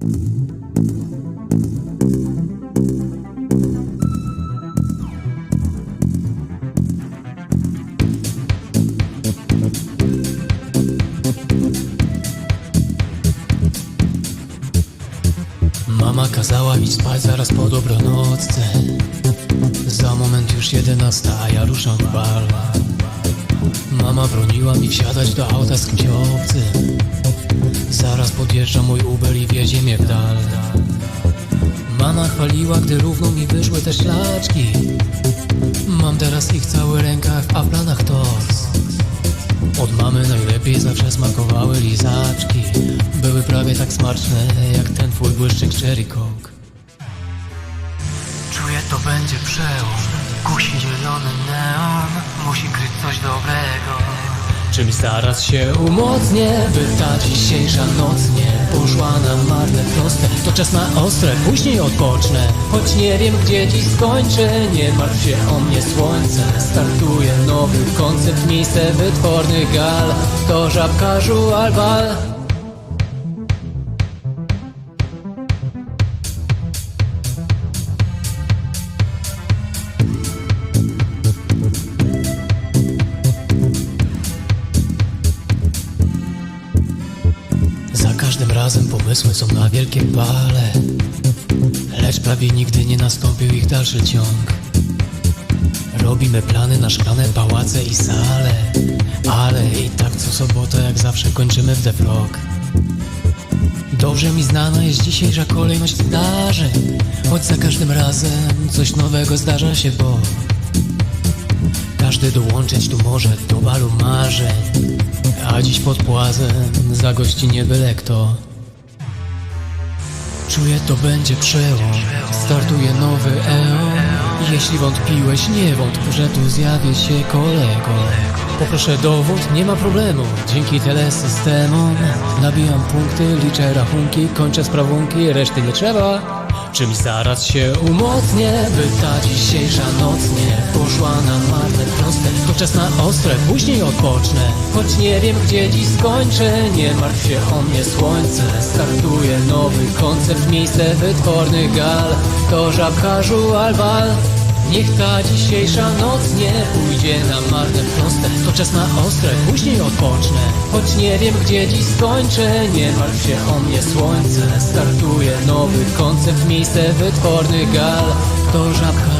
Mama kazała mi spać zaraz po dobranocce Za moment już jedenasta, a ja ruszam w bal. Mama broniła mi wsiadać do auta z obcym Zaraz podjeżdża mój Uber i wiezie mnie w dal. Mama chwaliła, gdy równo mi wyszły te szlaczki. Mam teraz ich cały rękach, a w planach tors od mamy najlepiej zawsze smakowały lizaczki. Były prawie tak smaczne jak ten twój błyszczyk Cherry Coke. Czuję to będzie przełom. Kusi zielony neon Musi kryć coś dobrego Czymś zaraz się umocnię By ta dzisiejsza noc nie poszła na marne proste. To czas na ostre, później odpocznę. Choć nie wiem gdzie dziś skończę Nie martw się o mnie słońce. Startuje nowy koncept Miejsce wytwornych gal. To żabka żual bal razem pomysły są na wielkie bale Lecz prawie nigdy nie nastąpił ich dalszy ciąg. Robimy plany na szklane pałace i sale Ale i tak co sobota jak zawsze kończymy w defrog Dobrze mi znana jest dzisiejsza kolejność zdarzeń Choć za każdym razem coś nowego zdarza się, bo każdy dołączyć tu może do balu marzeń A dziś pod płazem zagości nie byle kto. Czuję to będzie przełom. Startuje nowy eon Jeśli wątpiłeś, nie wątp, że tu zjawię się kolego. Poproszę dowód, nie ma problemu. Dzięki telesystemom Nabijam punkty, liczę rachunki Kończę sprawunki, reszty nie trzeba. Czymś zaraz się umocnię By ta dzisiejsza noc nie czas na ostre, później odpocznę. Choć nie wiem gdzie dziś skończę Nie martw się o mnie słońce Startuje nowy koncept Miejsce wytwornych gal. To żabka żual bal Niech ta dzisiejsza noc nie pójdzie na marne proste. To czas na ostre, później odpocznę. Choć nie wiem gdzie dziś skończę Nie martw się o mnie słońce Startuje nowy koncept Miejsce wytwornych gal. To żabka